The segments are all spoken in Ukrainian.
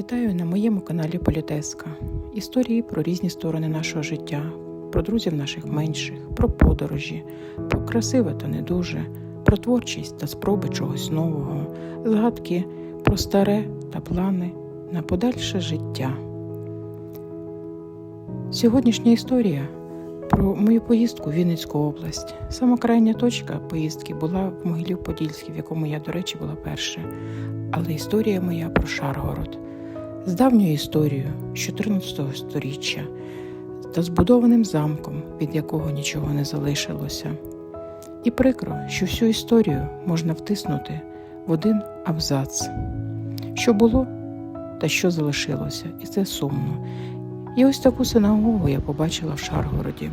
Вітаю на моєму каналі Політеска. Історії про різні сторони нашого життя, про друзів наших менших, про подорожі, про красиве та не дуже, про творчість та спроби чогось нового, згадки про старе та плани на подальше життя. Сьогоднішня історія про мою поїздку в Вінницьку область. Сама крайня точка поїздки була в Могилів-Подільській, в якому я, до речі, була перша. Але історія моя про Шаргород з давньою історією з 14 століття та збудованим замком, від якого нічого не залишилося. І прикро, що всю історію можна втиснути в один абзац, що було та що залишилося, і це сумно. І ось таку синагогу я побачила в Шаргороді.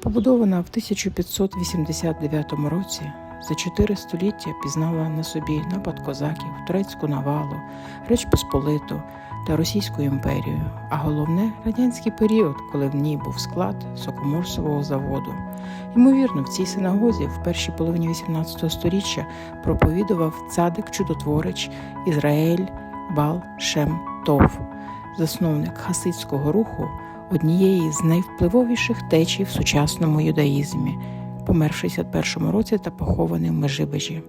Побудована в 1589 році, за чотири століття пізнала на собі напад козаків, турецьку навалу, Реч Посполиту та Російську імперію, а головне радянський період, коли в ній був склад Сокоморсового заводу. Ймовірно, в цій синагозі в першій половині XVIII століття проповідував цадик чудотвореч Ізраїль Бал Шем Тов, засновник хасидського руху, однієї з найвпливовіших течій в сучасному юдаїзмі, помер в 61 році та похований в Межибежі.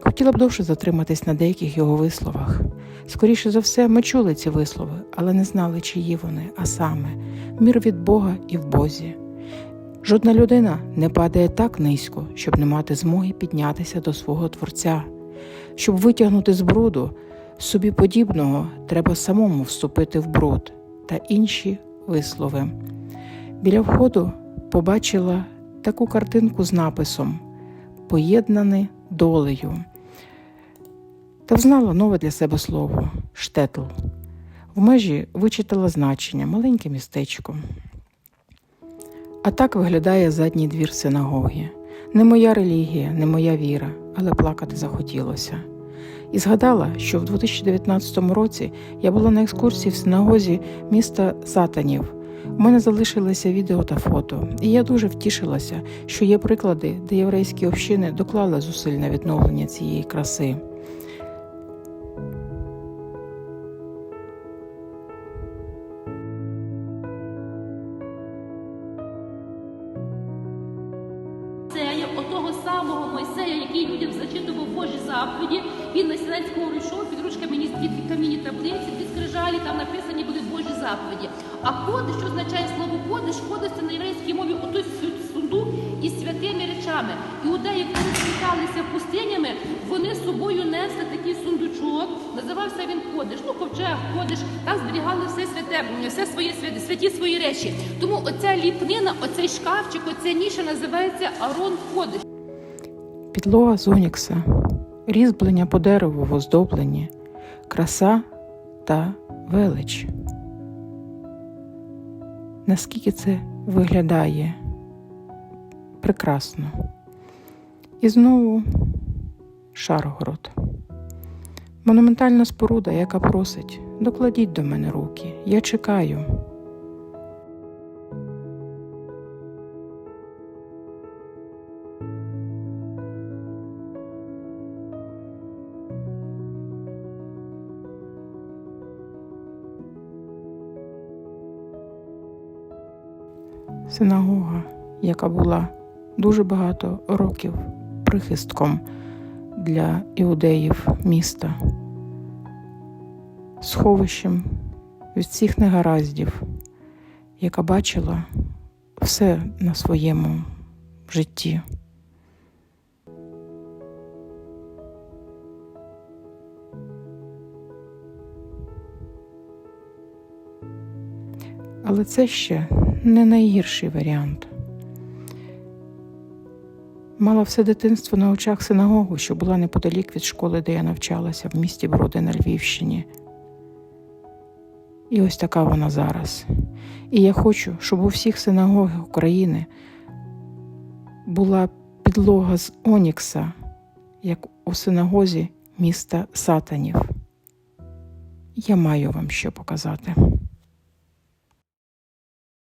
Хотіла б довше затриматись на деяких його висловах. Скоріше за все, ми чули ці вислови, але не знали, чиї вони, а саме мір від Бога і в Бозі. Жодна людина не падає так низько, щоб не мати змоги піднятися до свого Творця. Щоб витягнути з бруду собі подібного, треба самому вступити в бруд та інші вислови. Біля входу побачила таку картинку з написом Поєднане долею та взнала нове для себе слово штетл. В межі вичитала значення маленьке містечко. А так виглядає задній двір синагоги. Не моя релігія, не моя віра, але плакати захотілося. І згадала, що в 2019 році я була на екскурсії в синагозі міста Сатанів. У мене залишилися відео та фото, і я дуже втішилася, що є приклади, де єврейські общини доклали зусиль на відновлення цієї краси. Отого самого Мойсея, який людям зачитував Божі заповіді, він на Сінецьку гору скрижалі, там написані були Божі заповіді. А кодиш, що означає слово кодиш, кодиш на єврейській мові отой су- сундук із святими речами. Іудеї, коли спіталися пустинями, вони з собою несли такий сундучок, називався він кодиш. Ну, ковчег, кодиш, там зберігали все святе, все свої святі, святі свої речі. Тому оця ліпнина, оцей шкафчик, оця ніша називається Арон Кодиш. Підлога з онікса, різьблення по дереву в оздобленні, краса та велич. Наскільки це виглядає прекрасно. І знову Шаргород. Монументальна споруда, яка просить, докладіть до мене руки, я чекаю. Синагога, яка була дуже багато років прихистком для іудеїв міста, сховищем від всіх негараздів, яка бачила все на своєму житті. Але це ще не найгірший варіант. Мала все дитинство на очах синагогу, що була неподалік від школи, де я навчалася, в місті Броди на Львівщині. І ось така вона зараз. І я хочу, щоб у всіх синагогах України була підлога з Онікса, як у синагозі міста Сатанів. Я маю вам що показати.